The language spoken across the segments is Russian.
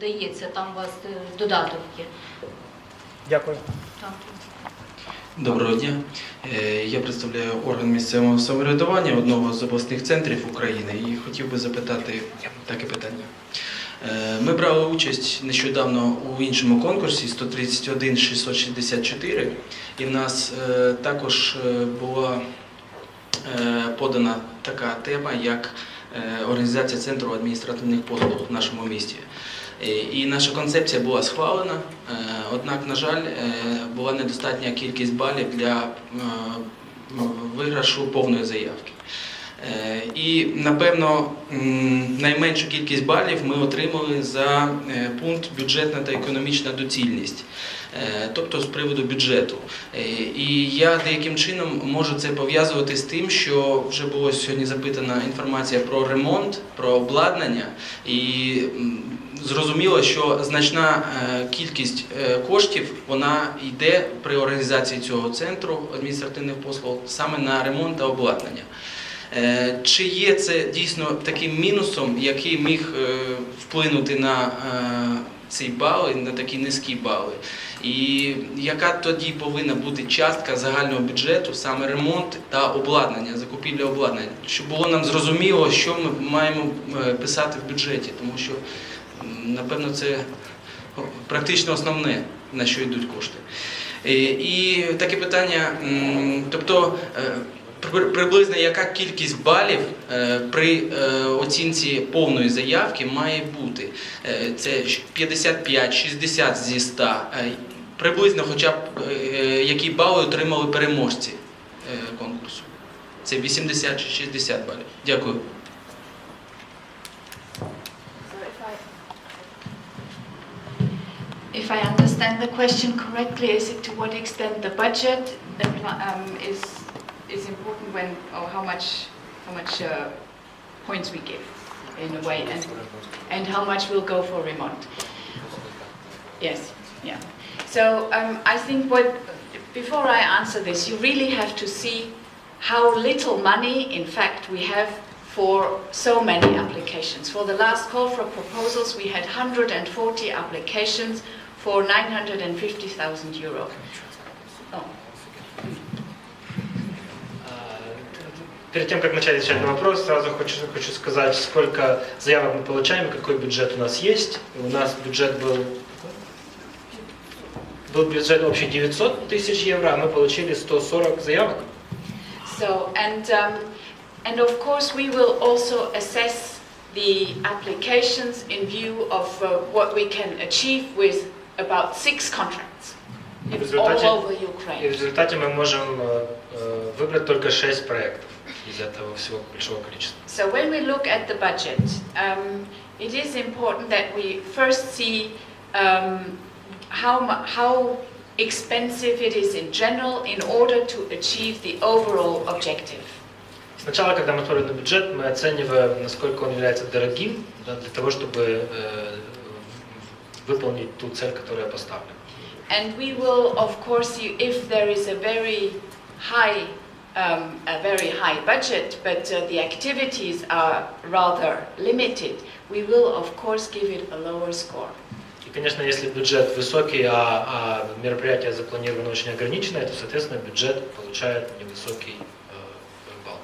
Дається, там у вас е, додаток є. Дякую. Доброго дня. Е, Я представляю орган місцевого самоврядування одного з обласних центрів України і хотів би запитати таке питання. Е, Ми брали участь нещодавно у іншому конкурсі 131 664, і в нас також була подана така тема, як організація центру адміністративних послуг в нашому місті. Е, І наша концепція була схвалена, е, однак, на жаль, е, була недостатня кількість балів для е, виграшу повної заявки. Е, І, напевно, найменшу кількість балів ми отримали за е, пункт бюджетна та економічна доцільність, е, тобто з приводу бюджету. Е, І я деяким чином можу це пов'язувати з тим, що вже було сьогодні запитана інформація про ремонт, про обладнання, і зрозуміло, що значна е, кількість е, коштів вона йде при організації цього центру адміністративних послуг саме на ремонт та обладнання. Е, Чи є це дійсно таким мінусом, який міг е, вплинути на е, ці бали, на такі низькі бали? І яка тоді повинна бути частка загального бюджету, саме ремонт та обладнання, закупівля обладнання, щоб було нам зрозуміло, що ми маємо е, писати в бюджеті, тому що напевно це практично основне, на що йдуть кошти. Е, І таке питання, тобто. При- Приблизно яка кількість балів е, при е, оцінці повної заявки має бути? Е, Це 55-60 зі 100. Е, Приблизно хоча б які бали отримали переможці конкурсу? Це 80 чи 60 балів. Дякую. If I understand the question correctly, is it to what extent the budget um, is is important when, or how much how much uh, points we give, in a way, and and how much will go for remote? Yes, yeah. So um, I think what before I answer this, you really have to see how little money, in fact, we have for so many applications. For the last call for proposals, we had 140 applications for 950,000 euro. Oh. Перед тем, как начать отвечать на вопрос, сразу хочу, хочу сказать, сколько заявок мы получаем, какой бюджет у нас есть. У нас бюджет был, был бюджет общий 900 тысяч евро, а мы получили 140 заявок. So, and, um, and of course, we will also assess the applications in view of uh, what we can achieve with about six contracts в all over и в Ukraine. результате мы можем э, выбрать только 6 проектов из этого всего большого количества. So when we look at the budget, um, it is important that we first see um, how, mu- how expensive it is in general in order to achieve the overall objective. Сначала, когда мы смотрим на бюджет, мы оцениваем, насколько он является дорогим да, для того, чтобы э, выполнить ту цель, которая поставлена. And we will, of course, see if there is a very high, um, a very high budget, but uh, the activities are rather limited, we will, of course, give it a lower score. И, конечно, если бюджет высокий, а, а мероприятие запланировано очень ограниченное, то, соответственно, бюджет получает невысокий э, балл.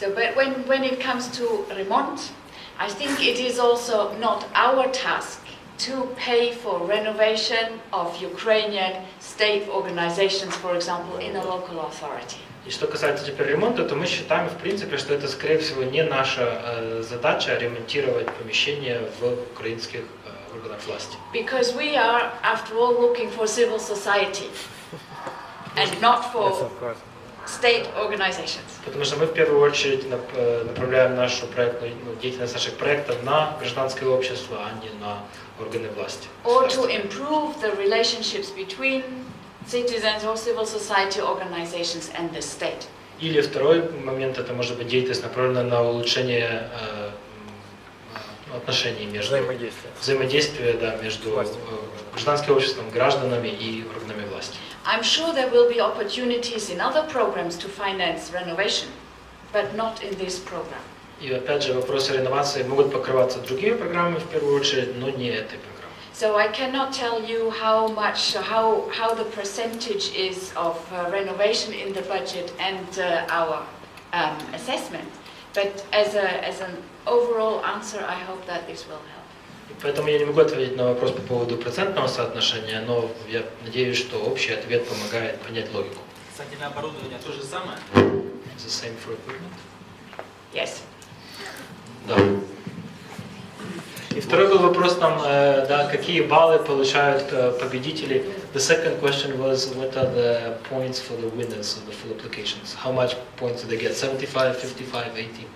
So, but when, when it comes to Remont, I think it is also not our task to pay for renovation of Ukrainian state organizations, for example, in a local authority. И что касается теперь ремонта, то мы считаем, в принципе, что это, скорее всего, не наша э, задача ремонтировать помещения в украинских э, органах власти. Because we are, after all, looking for civil society and not for state organizations. Потому что мы в первую очередь нап- э, направляем нашу проектную ну, деятельность наших проектов на гражданское общество, а не на органы власти. Or to improve the relationships between citizens or civil society organizations and the state. Или второй момент, это может быть деятельность направлена на улучшение э, м, э, отношений между Взаимодействие. взаимодействия да, между Властью. э, гражданским обществом, гражданами и органами власти. I'm sure there will be opportunities in other programs to finance renovation, but not in this program. И опять же, вопросы реновации могут покрываться другими программами в первую очередь, но не этой программой. So I cannot tell you how much, how, how the percentage is of uh, renovation in the budget and uh, our um, assessment. But as, a, as an overall answer, I hope that this will help. И Поэтому я не могу ответить на вопрос по поводу процентного соотношения, но я надеюсь, что общий ответ помогает понять логику. Кстати, на оборудование то же самое. The same for equipment. Yes. Да. И второй был вопрос там, э, да, какие баллы получают э, победители. The second question was what are the points for the winners of the full applications? How much points do they get? 75, 55, 80?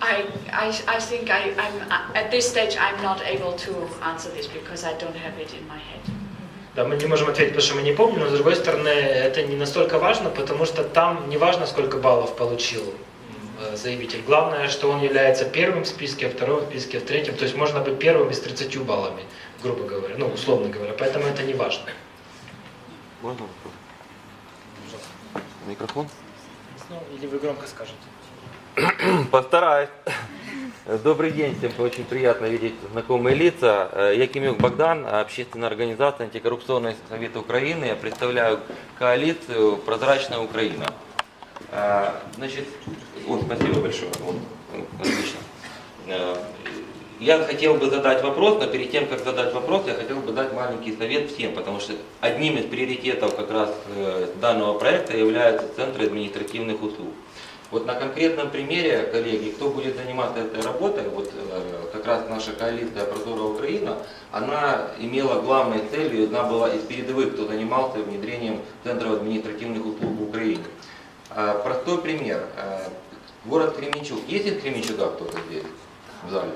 I, I, I think I, I'm, at this stage, I'm not able to answer this because I don't have it in my head. Да, мы не можем ответить, потому что мы не помним, но с другой стороны, это не настолько важно, потому что там не важно, сколько баллов получил заявитель. Главное, что он является первым в списке, а вторым в списке, а в третьем. То есть можно быть первым с 30 баллами, грубо говоря, ну, условно говоря. Поэтому это не важно. Можно вопрос? Микрофон? Ну, или вы громко скажете. Постараюсь. Добрый день, всем очень приятно видеть знакомые лица. Э, Я Кимюк Богдан, общественная организация Антикоррупционный совет Украины. Я представляю коалицию «Прозрачная Украина». Э, Значит, вот, спасибо большое. Вот, отлично. Э, Я хотел бы задать вопрос, но перед тем, как задать вопрос, я хотел бы дать маленький совет всем, потому что одним из приоритетов как раз э, данного проекта являются центры административных услуг. Вот на конкретном примере, коллеги, кто будет заниматься этой работой, вот э, как раз наша коалиция «Прозора Украина», она имела главной целью, одна была из передовых, кто занимался внедрением центров административных услуг в Украине. А, Простой пример. Э, Город Кременчуг. Есть из Кременчуга кто-то здесь в зале?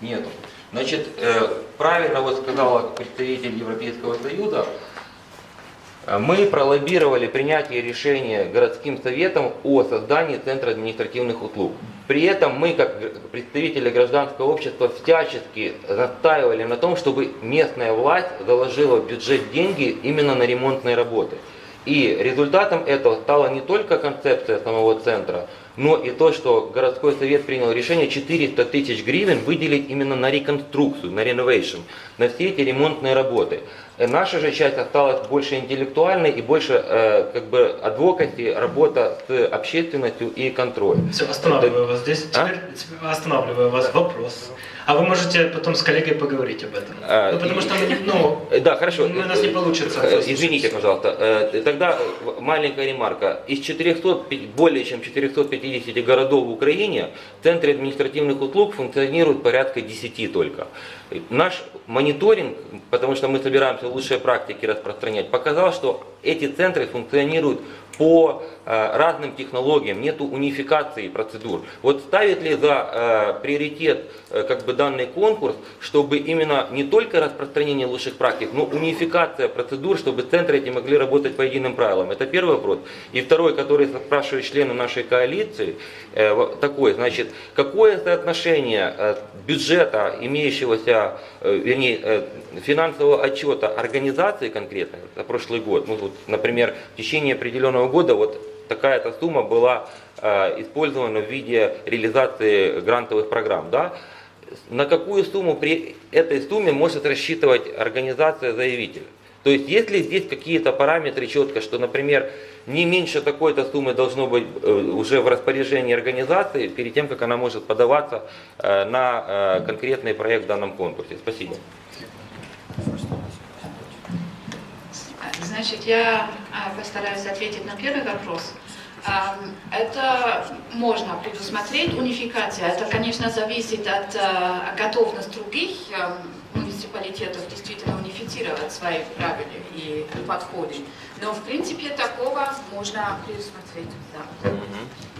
Нету. Значит, э, правильно вот сказала представитель Европейского Союза, э, мы пролоббировали принятие решения городским советом о создании Центра административных услуг. При этом мы, как представители гражданского общества, всячески настаивали на том, чтобы местная власть заложила в бюджет деньги именно на ремонтные работы. И результатом этого стала не только концепция самого центра, но и то, что городской совет принял решение 400 тысяч гривен выделить именно на реконструкцию, на реновейшн, на все эти ремонтные работы. Э, Наша же часть осталась больше интеллектуальной и больше э, как бы адвокати, работа с общественностью и контроль. Все, останавливаю вас здесь. А? Теперь останавливаю вас. Вопрос. А вы можете потом с коллегой поговорить об этом. А, ну, потому и- что мы, ну, Да, хорошо. У нас не получится. Э, Извините, пожалуйста. Э, Тогда в- маленькая ремарка. Из 400, пи- более чем 450 городов в Украине центры административных услуг функционируют порядка 10 только. Наш мониторинг, потому что мы собираемся лучшие практики распространять, показал, что эти центры функционируют по э, разным технологиям, нету унификации процедур. Вот ставит ли за э, приоритет э, как бы данный конкурс, чтобы именно не только распространение лучших практик, но унификация процедур, чтобы центры эти могли работать по единым правилам? Это первый вопрос. И второй, который спрашивают члены нашей коалиции, такой, значит, какое соотношение э, бюджета, имеющегося, э, вернее, финансового отчета организации конкретно за прошлый год, ну вот, например, в течение определенного года вот такая-то сумма была э, использована в виде реализации грантовых программ, да? На какую сумму при этой сумме может рассчитывать организация заявителя? То есть есть ли здесь какие-то параметры четко, что, например, не меньше такой-то суммы должно быть э, уже в распоряжении организации перед тем, как она может подаваться э, на конкретный проект в данном конкурсе? Спасибо. А, Значит, я а, постараюсь ответить на первый вопрос. Ам, Это можно предусмотреть, унификация. Это, конечно, зависит от а, готовности других муниципалитетов действительно унифицировать свои правила и подходы. Но, в принципе, такого можно предусмотреть. Да.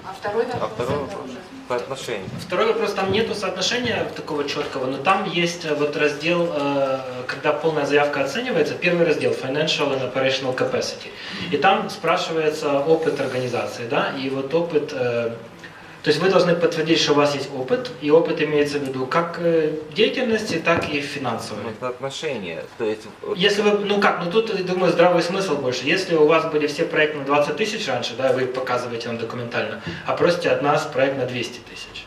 А второй вопрос? А второй вопрос? уже- Соотношение. Второй вопрос, там нету соотношения такого четкого, но там есть э, вот раздел, э, когда полная заявка оценивается, первый раздел Financial and Operational Capacity. И там спрашивается опыт организации, да, и вот опыт, э, то есть вы должны подтвердить, что у вас есть опыт, и опыт имеется в виду как э, деятельности, так и финансовой. Ну, Соотношение. То есть Если вы, ну как, ну тут, я думаю, здравый смысл больше. Если у вас были все проекты на 20 тысяч раньше, да, вы показываете нам документально, а просите от нас проект на 200 тысяч.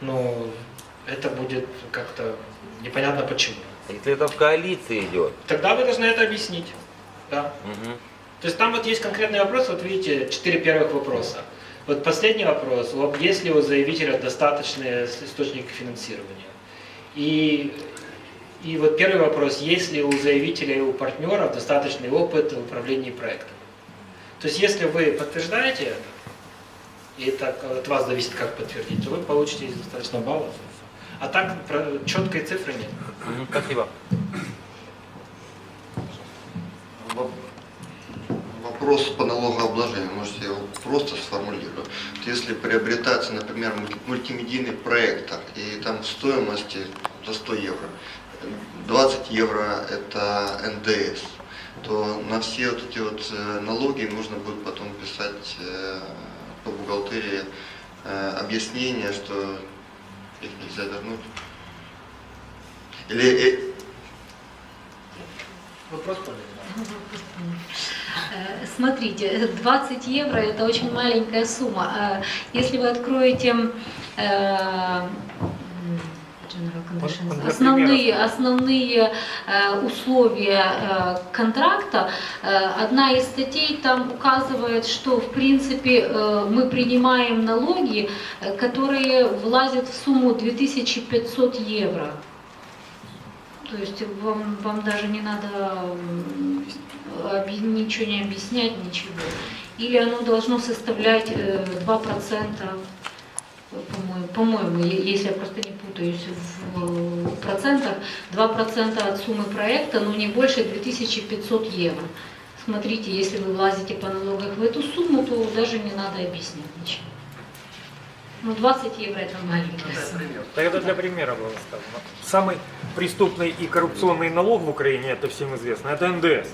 ну, это будет как-то непонятно почему. Если это в коалиции идет. Тогда вы должны это объяснить. Да. Мгм. То есть там вот есть конкретный вопрос, вот видите, четыре первых вопроса. Вот последний вопрос, есть ли у заявителя достаточные с- источники финансирования? И, и вот первый вопрос, есть ли у заявителя и у партнеров достаточный опыт в управлении проектом? То есть если вы подтверждаете это, и так от вас зависит, как подтвердить, то вы получите достаточно баллов. А так четкой цифры нет. Спасибо. Воп- Вопрос по налогообложению, может я его просто сформулирую. Вот Если приобретается, например, мульти- мультимедийный проектор, и там в стоимости за 100 евро, 20 евро это НДС, то на все вот эти вот э, налоги нужно будет потом писать э, по бухгалтерии э, объяснение, что их нельзя вернуть. Или Вопрос поняли? Э, Смотрите, 20 евро это очень маленькая сумма. Э, Если вы откроете э, основные, основные э, условия э, контракта, э, одна из статей там указывает, что в принципе э, мы принимаем налоги, э, которые влазят в сумму 2500 евро. То есть вам, вам даже не надо ничего не объяснять, ничего. Или оно должно составлять э, 2%, по-моему, по-моему, если я просто не путаюсь в э, процентах, 2% от суммы проекта, но не больше 2500 евро. Смотрите, если вы влазите по налогах в эту сумму, то даже не надо объяснять ничего. Ну, 20 евро это маленькая сумма. Так это для примера было сказано. Самый преступный и коррупционный налог в Украине, это всем известно, это НДС.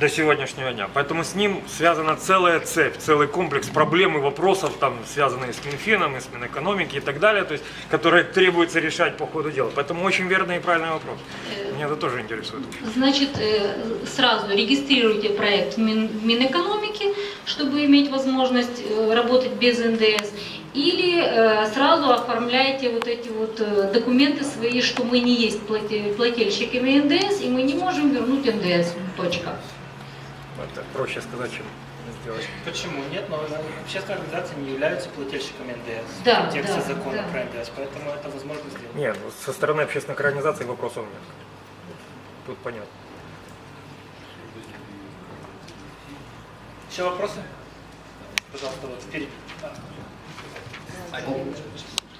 До сегодняшнего дня. Поэтому с ним связана целая цепь, целый комплекс проблем и вопросов, там, связанные с Минфином, и с Минэкономики и так далее, то есть, которые требуется решать по ходу дела. Поэтому очень верный и правильный вопрос. Меня это тоже интересует. Значит, э, сразу регистрируйте проект в Мин- в Минэкономике, чтобы иметь возможность э, работать без НДС, или э, сразу оформляйте вот эти вот э, документы свои, что мы не есть плате- плательщиками НДС, и мы не можем вернуть НДС. Точка. Это проще сказать, чем сделать. Почему нет? Но общественные организации не являются плательщиками НДС Да, в тексте да, закона да. про НДС, поэтому это возможно сделать. Нет, ну, со стороны общественных организаций вопросов нет. Тут понятно. Еще вопросы? Пожалуйста, вот впереди. Да.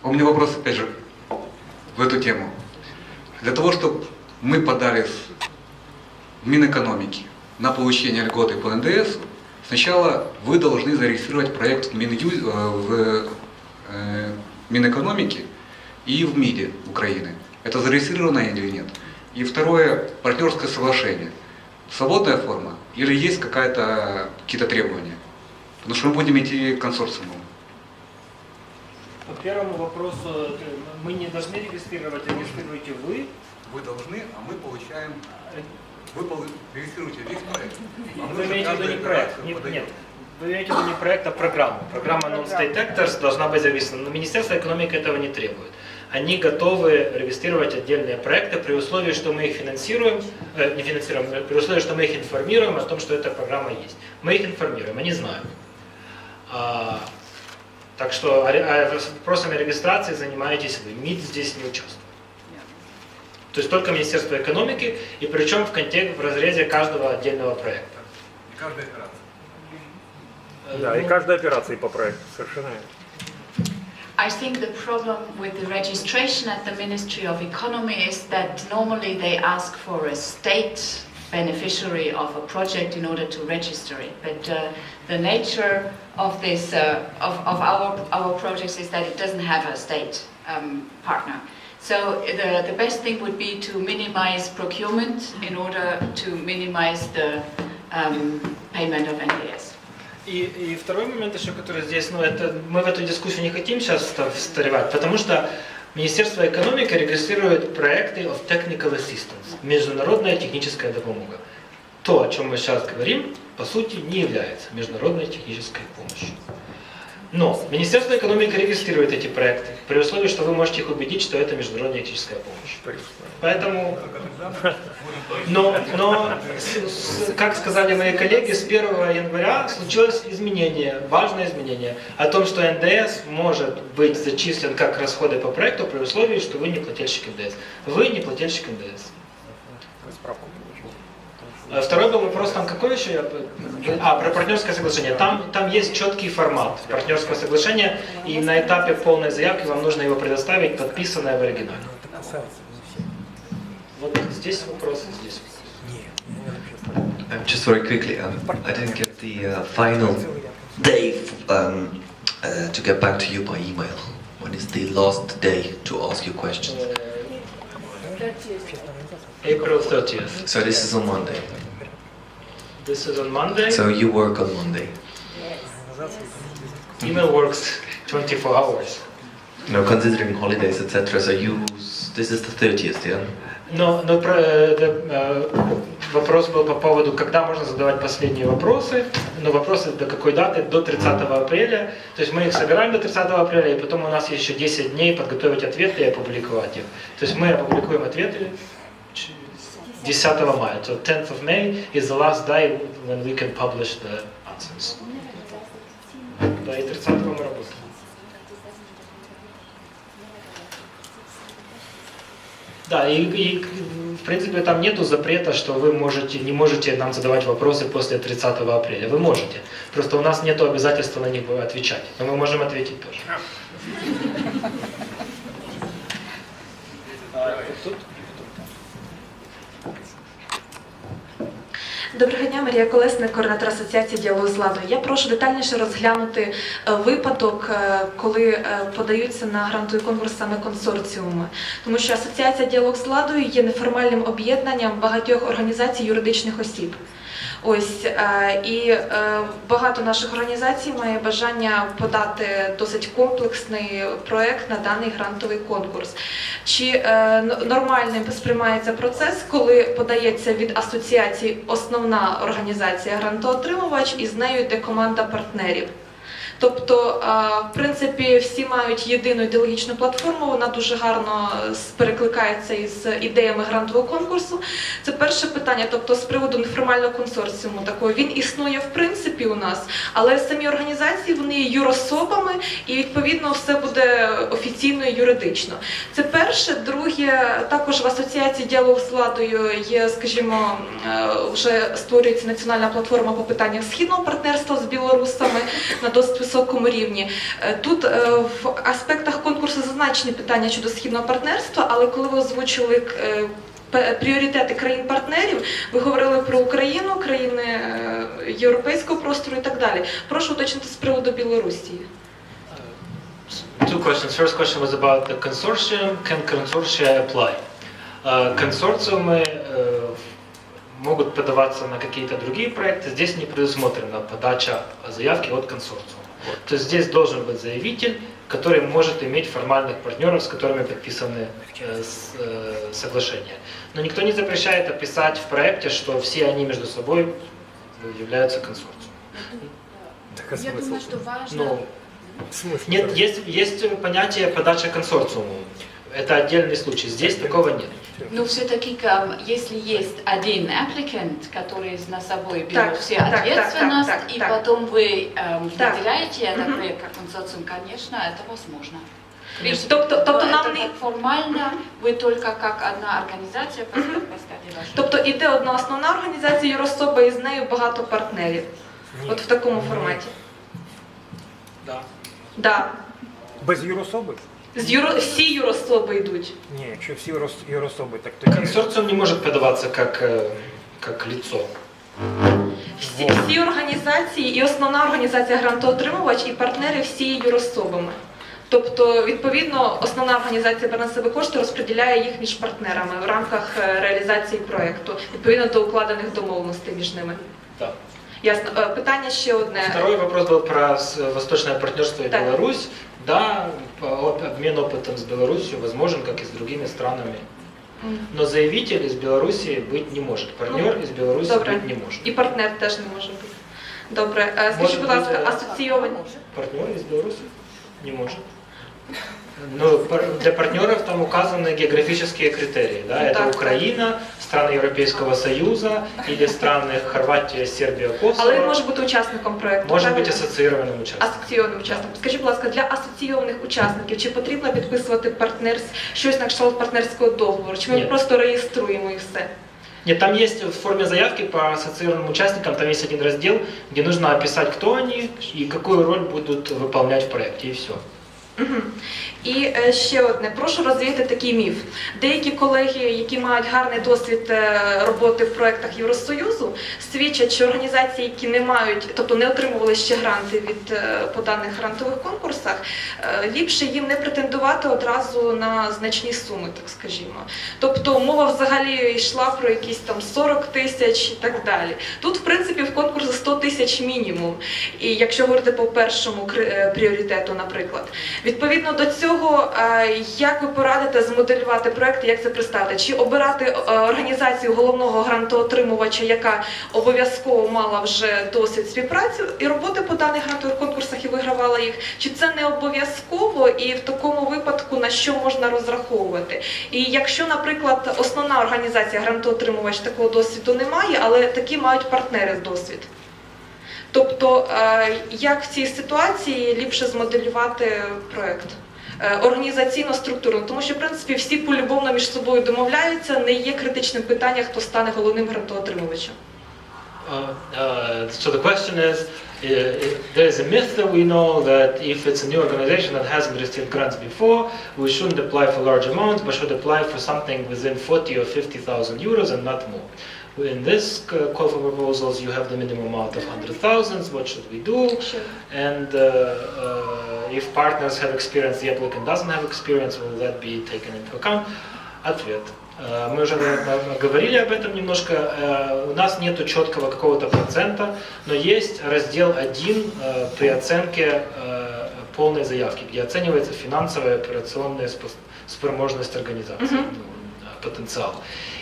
У меня вопрос, опять же, в эту тему. Для того, чтобы мы подали в Минэкономики на получение льготы по НДС, сначала вы должны зарегистрировать проект в, Миню, э, в э, Минэкономике и в МИДе Украины. Это зарегистрировано или нет? И второе, партнерское соглашение. Свободная форма или есть какая-то, какие-то требования? Потому что мы будем идти консорциумом. По первому вопросу, э, мы не должны регистрировать, регистрируете вы. Вы должны, а мы получаем... Вы регистрируете весь проект. А Вы имеете в виду не проект? Нет, нет. Вы имеете в виду не проект, а программу. Программа Non-State Actors должна быть зарегистрирована, но Министерство экономики этого не требует. Они готовы регистрировать отдельные проекты при условии, что мы их финансируем, э, не финансируем, э, при условии, что мы их информируем о том, что эта программа есть. Мы их информируем, они знают. А, так что а, а вопросами регистрации занимаетесь вы. МИД здесь не участвует. То есть только Министерство экономики, и причем в контексте, в разрезе каждого отдельного проекта. Каждая операция. Да, и каждой операции по проекту, совершенно верно. I think the problem with the registration at the Ministry of Economy is that normally they ask for a state beneficiary of a project in order to register it. But uh, the nature of this, uh, of, of our, our projects is that it doesn't have a state um, partner. So the, the best thing would be to minimize procurement in order to minimize the um, payment of NDS. И, и второй момент еще, который здесь, ну это мы в эту дискуссию не хотим сейчас встревать, потому что Министерство экономики регистрирует проекты of technical assistance, международная техническая допомога. То, о чем мы сейчас говорим, по сути, не является международной технической помощью. Но Министерство экономики регистрирует эти проекты при условии, что вы можете их убедить, что это международная этическая помощь. Поэтому, но, но как сказали мои коллеги, с 1 января случилось изменение, важное изменение, о том, что НДС может быть зачислен как расходы по проекту при условии, что вы не плательщик НДС. Вы не плательщик НДС. А Второй был вопрос, там какой еще? А, про партнерское соглашение. Там, там есть четкий формат партнерского соглашения, и на этапе полной заявки вам нужно его предоставить, подписанное в оригинале. Вот здесь вопрос, здесь. Um, just very quickly, um, I didn't get the uh, final day um, uh, to get back to you by email. When is the last day to ask you questions? April 30th. So this is on Monday. This is on Monday. So you work on Monday. Email works 24 hours. No, considering holidays, etc. So you, this is the 30th, yeah? Но, но про, э, вопрос был по поводу, когда можно задавать последние вопросы. Но вопросы до какой даты? До 30 апреля. То есть мы их собираем до 30 апреля, и потом у нас есть еще 10 дней подготовить ответы и опубликовать их. То есть мы опубликуем ответы ч- 10 мая. So 10th of May is the last day when we can publish the answers. Да, и 30 мы работаем. Да, и, и, в принципе там нету запрета, что вы можете, не можете нам задавать вопросы после 30 апреля. Вы можете. Просто у нас нету обязательства на них отвечать. Но мы можем ответить тоже. Доброго дня, Марія Колесник, координатор асоціації діалогу з владою. Я прошу детальніше розглянути е, випадок, е, коли е, подаються на грантовий конкурс саме консорціуми, тому що асоціація діалог з владою є неформальним об'єднанням багатьох організацій юридичних осіб. Ось е, і е, багато наших організацій має бажання подати досить комплексний проект на даний грантовий конкурс. Чи е, нормальним сприймається процес, коли подається від асоціації основна організація грантоотримувач і з нею йде команда партнерів? Тобто, в принципі, всі мають єдину ідеологічну платформу, вона дуже гарно е, перекликається із ідеями грантового конкурсу. Це перше питання. Тобто, з приводу неформального консорціуму такого він існує в принципі у нас, але самі організації вони є юрособами, і відповідно все буде офіційно і юридично. Це перше. Друге, також в асоціації діалог з владою є, скажімо, е, вже створюється національна платформа по питаннях східного партнерства з білорусами на досить високому рівні. Е, Тут е, в аспектах конкурсу зазначені питання щодо східного партнерства, але коли ви озвучили е, пе- пріоритети країн-партнерів, ви говорили про Україну, країни е, європейського простору і так далі. Прошу уточнити з приводу Білорусі. Two questions. First question was about the consortium. Can consortia apply? Uh, Консорциумы э, могут подаваться на какие-то другие проекты. Здесь не предусмотрена подача заявки от консорциума. То есть здесь должен быть заявитель, который может иметь формальных партнеров, с которыми подписаны э, с- э, соглашения. Но никто не запрещает описать в проекте, что все они между собой являются консорциумом. Так а Я думаю, что важно... Ну, Смысл? нет, есть, есть понятие подача консорциуму Это отдельный случай. Здесь такого нет. Но все-таки, если есть один applicant, который на собой берет Так, все так, так, ответственность, так, так, и так. потом вы эм, Так. выделяете этот Мгм. проект как консорциум, конечно, это возможно. В Конечно. принципе, Тобто- тобто но нам это не- так формально, вы только как одна организация Мгм. поставили ваш Тобто іде одна основна організація юрособа і з нею багато партнерів. Ні. От в такому форматі. Да. Да. Без юрособи? З юро... Всі юрособи йдуть. Ні, якщо всі юрос- юрособи, так тоді... Консорциум не может подаваться как, э, как лицо. Всі, всі організації і основна організація грантоотримувач і партнери всі є юрособами. Тобто, відповідно, основна організація бере на себе кошти, розподіляє їх між партнерами в рамках е, реалізації проєкту, відповідно до укладених домовленостей між ними. Да. Ясно. Е, Питання ще одне. Второй вопрос был про с- восточное партнерство и Так. Беларусь. Да, по- оп- обмен опытом с Беларусью возможен, как и с другими странами. М. Но заявитель из Беларуси быть не может. Партнер из Беларуси добре. быть не может. І партнер теж не може бути. Добре, Е, скажіть, Може будь ласка, бути- асоційовані. Партнер из Беларуси? Не может. Но пар- для партнеров там указаны географические критерии. Да? Это Так. Украина, страны Европейского Союза или страны Хорватия, Сербия, Косово. Але він може бути учасником проекту. Может правильно? быть ассоциированным участником. Асоційованим учасником. Скажіть, будь ласка, для асоційованих учасників чи потрібно підписувати партнерс щось на кшталт партнерського договору? Чи ми Ні. просто реєструємо і все? Нет, там есть в форме заявки по ассоциированным участникам, там есть один раздел, где нужно описать, кто они и какую роль будут выполнять в проекте, и все. Мгм. І е, ще одне, прошу розвіяти такий міф. Деякі колеги, які мають гарний досвід е, роботи в проєктах Євросоюзу, свідчать, що організації, які не мають, тобто не отримували ще гранти від е, по даних грантових конкурсах, ліпше їм не претендувати одразу на значні суми, так скажімо. Тобто мова взагалі йшла про якісь там 40 тисяч і так далі. Тут, в принципі, в конкурсі 100 тисяч мінімум. І якщо говорити по першому пріоритету, наприклад. Відповідно до цього, е, як ви порадите змоделювати проект, як це представити? Чи обирати е, організацію головного грантоотримувача, яка обов'язково мала вже досвід співпраці і роботи по даних грантових конкурсах і вигравала їх? Чи це не обов'язково і в такому випадку на що можна розраховувати? І якщо, наприклад, основна організація грантоотримувач такого досвіду не має, але такі мають партнери досвід. Тобто, е, як в цій ситуації ліпше змоделювати проект? Е, Організаційно структурно, тому що в принципі всі полюбовно між собою домовляються, не є критичним питанням, хто стане головним грантоотримувачем. Uh, uh, so the question is, uh, there is a myth that we know that if it's a new organization that hasn't received grants before, we shouldn't apply for large amounts, but should apply for something within 40 or 50,000 euros and not more. In this uh, call for proposals, you have the minimum amount of 100,000. What should we do? And uh, uh, if partners have experience, the applicant doesn't have experience, will that be taken into account? Ответ. Э, Мы уже наверное, говорили об этом немножко. Э, У нас нет четкого какого-то процента, но есть раздел 1 э, при оценке э, полной заявки, где оценивается финансовая и операционная спроможность организации, ну, э, потенциал.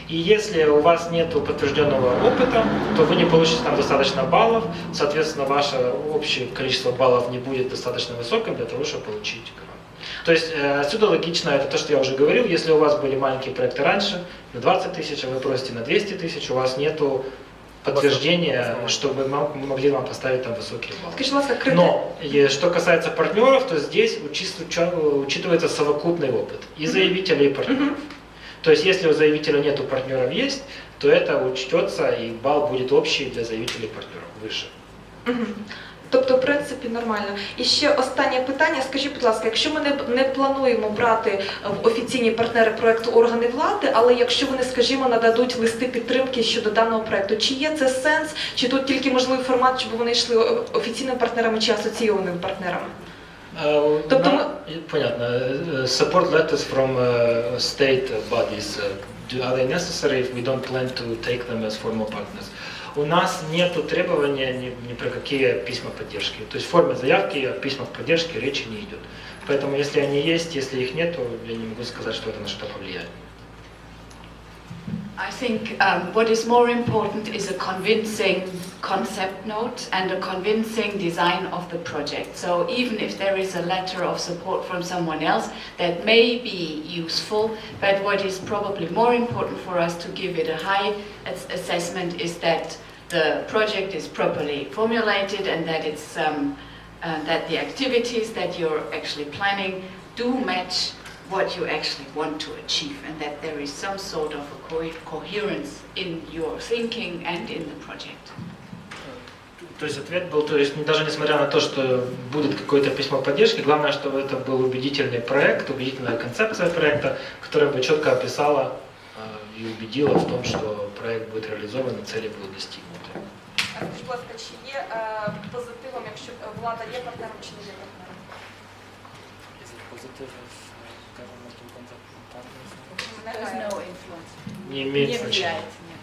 И если у вас нет подтвержденного опыта, то вы не получите там достаточно баллов, соответственно, ваше общее количество баллов не будет достаточно высоким для того, чтобы получить грант. То есть э, отсюда логично, это то, что я уже говорил, если у вас были маленькие проекты раньше, на 20 тысяч, а вы просите на 200 тысяч, у вас нету подтверждения, чтобы мы мы могли вам поставить там высокие баллы. Скажіть, будь ласка, критерії. Но э, что касается партнеров, то здесь учис- уча- учитывается совокупный опыт и заявителя, и партнеров. То есть если у заявителя нету партнеров есть, то это учтется и балл будет общий для заявителей партнеров выше. Тобто, в принципі, нормально. І ще останнє питання. Скажіть, будь ласка, якщо ми не, не плануємо брати е, в офіційні партнери проекту органи влади, але якщо вони, скажімо, нададуть листи підтримки щодо даного проекту, чи є це сенс, чи тут тільки можливий формат, щоб вони йшли о- офіційними партнерами чи асоційованими партнерами? Uh, Тобто на- Понятно. Support letters from uh, state bodies, are they necessary if we don't plan to take them as formal partners? У нас нет требования ни, ни про какие письма поддержки. То есть в форме заявки о письмах поддержки речи не идет. Поэтому если они есть, если их нет, то я не могу сказать, что это на что повлияет. I think um, what is more important is a convincing concept note and a convincing design of the project. So even if there is a letter of support from someone else, that may be useful, but what is probably more important for us to give it a high ass- assessment is that the project is properly formulated and that it's um, uh, that the activities that you're actually planning do match what you actually want to achieve and that there is some sort of a co- coherence in your thinking and in the project. То есть ответ был, то есть ну, даже несмотря на то, что будет какое-то письмо поддержки, главное, чтобы это был убедительный проект, убедительная концепция проекта, которая бы четко описала э, и убедила в том, что проект будет реализован и цели будут достигнуты. Скажіть, будь ласка, чи є позитивом, якщо влада є партнером чи не є партнером? There's no influence. Не имеет Не значения. влияет, нет.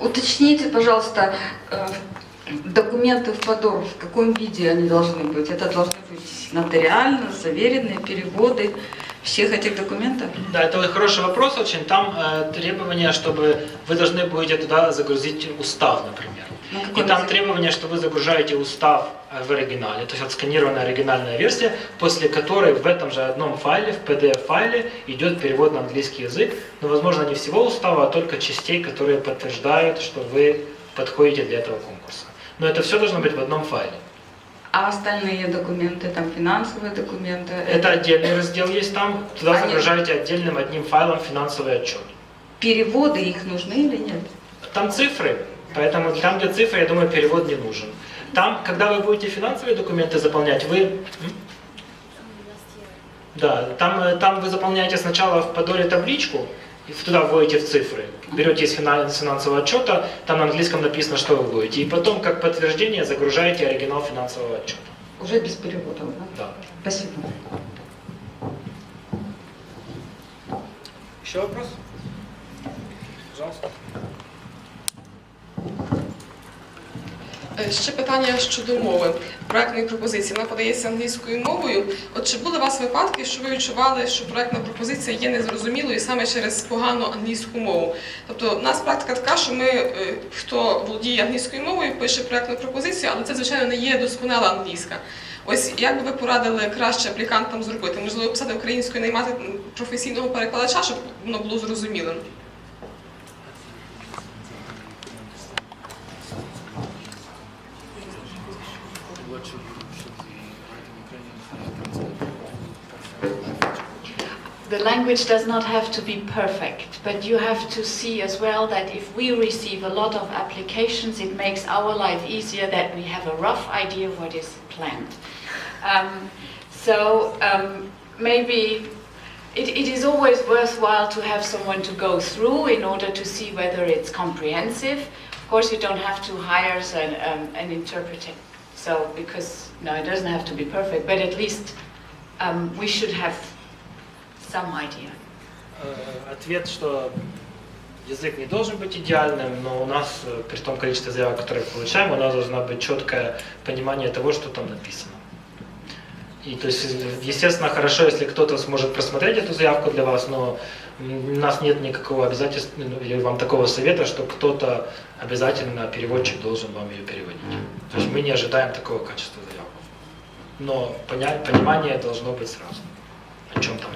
Уточните, пожалуйста, э, документы в ПАДОР, в каком виде они должны быть? Это должны быть нотариально заверенные переводы, всех этих документов? Да, это хороший вопрос очень. Там э, требование, чтобы вы должны будете туда загрузить устав, например. На И там требование, что вы загружаете устав э, в оригинале, то есть отсканированная оригинальная версия, после которой в этом же одном файле, в PDF-файле, идет перевод на английский язык, но, возможно, не всего устава, а только частей, которые подтверждают, что вы подходите для этого конкурса. Но это все должно быть в одном файле. А остальные документы, там финансовые документы? Это отдельный раздел есть там, туда Они- загружаете отдельным одним файлом финансовый отчет. Переводы их нужны или нет? Там цифры, поэтому там, где цифры, я думаю, перевод не нужен. Там, когда вы будете финансовые документы заполнять, вы... Да, там, э, там вы заполняете сначала в Подоле табличку, и туда вводите в цифры. Берете из фина- из финансового отчета, там на английском написано, что вы будете. И потом, как подтверждение, загружаете оригинал финансового отчета. Уже без переводов, да? Да. Спасибо. Еще вопрос? Пожалуйста. Е, Ще питання щодо мови. Проектної пропозиції вона подається англійською мовою. От чи були у вас випадки, що ви відчували, що проектна пропозиція є незрозумілою саме через погану англійську мову? Тобто, у нас практика така, що ми, е, хто володіє англійською мовою, пише проектну пропозицію, але це звичайно не є досконала англійська. Ось як би ви порадили краще аплікантам зробити? Можливо, писати українською, наймати професійного перекладача, щоб воно було зрозумілим. The language does not have to be perfect, but you have to see as well that if we receive a lot of applications, it makes our life easier that we have a rough idea of what is planned. Um, so um, maybe it, it is always worthwhile to have someone to go through in order to see whether it's comprehensive. Of course, you don't have to hire an, um, an interpreter. So, because, no, it doesn't have to be perfect, but at least um, we should have idea. Э, Ответ, что язык не должен быть идеальным, но у нас, э, при том количестве заявок, которые получаем, у нас должно быть четкое понимание того, что там написано. И то есть, э, естественно, хорошо, если кто-то сможет просмотреть эту заявку для вас, но у нас нет никакого обязательства ну, или вам такого совета, что кто-то обязательно переводчик должен вам ее переводить. То есть мы не ожидаем такого качества заявок. Но понимание должно быть сразу, о чем. Там.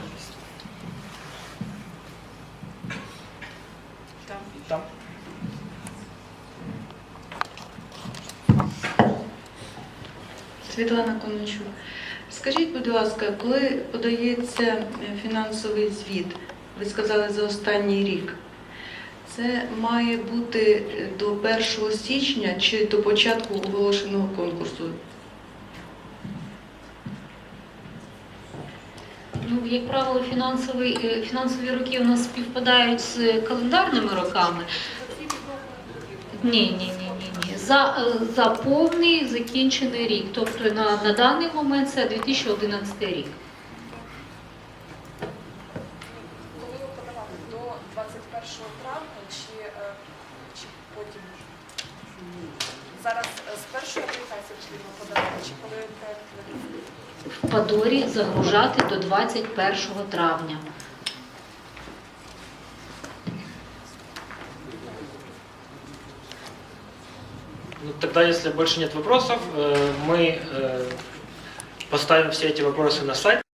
Світлана Коночук. Скажіть, будь ласка, коли подається е, фінансовий звіт, ви сказали за останній рік, це має бути е, до 1 січня чи до початку оголошеного конкурсу? Ну, як правило, фінансові, е, фінансові роки у нас співпадають з календарними роками. Ні, ні, ні. За, е, за повний закінчений рік. Тобто на, на даний момент це 2011 рік. Коли ви подавали до 21 травня чи, е, чи потім? Зараз е, з першої аплікації потрібно подавати, чи коли проект? В Падорі загружати до 21 травня. Тогда, если больше нет вопросов, э, мы э, поставим все эти вопросы на сайт.